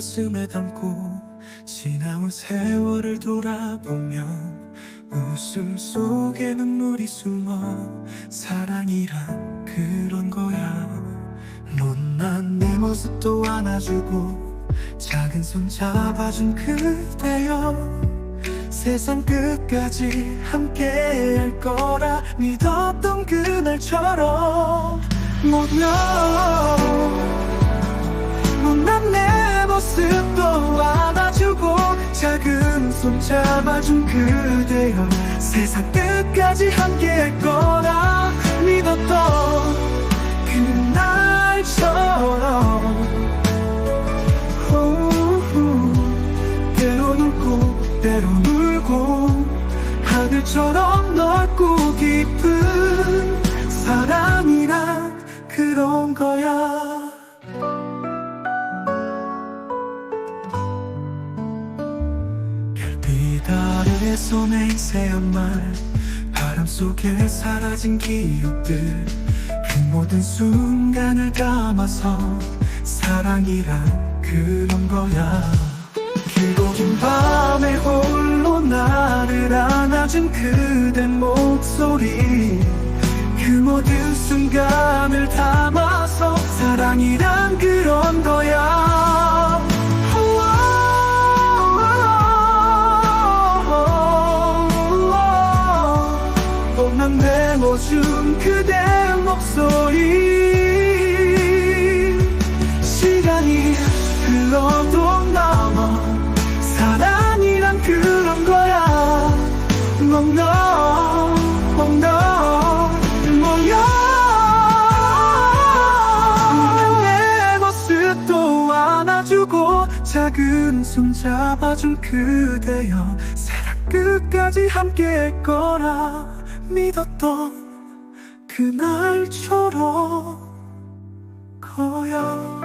가슴에 담고 지나온 세월을 돌아보면 웃음 속에 눈물이 숨어 사랑이란 그런 거야. 못난 내 모습도 안아주고 작은 손 잡아준 그대여. 세상 끝까지 함께 할 거라 믿었던 그날처럼 못난 작은 손 잡아준 그대여 세상 끝까지 함께 할 거라 믿었던 그날처럼 후후 때론 웃고 때론 울고 하늘처럼 넓고 깊은 사랑이란 그런 거야 별빛 아래에서 내새한 말. 바람 속에 사라진 기억들. 그 모든 순간을 담아서 사랑이란 그런 거야 모준 그대 목소리. 시간이 흘러도 남아 사랑이란 그런 거야. 넌너 넌너 뭐야 내 모습도 안아주고 작은 손 잡아준 그대여. 사랑 끝까지 함께 할 거라 믿었던 그날처럼 거야.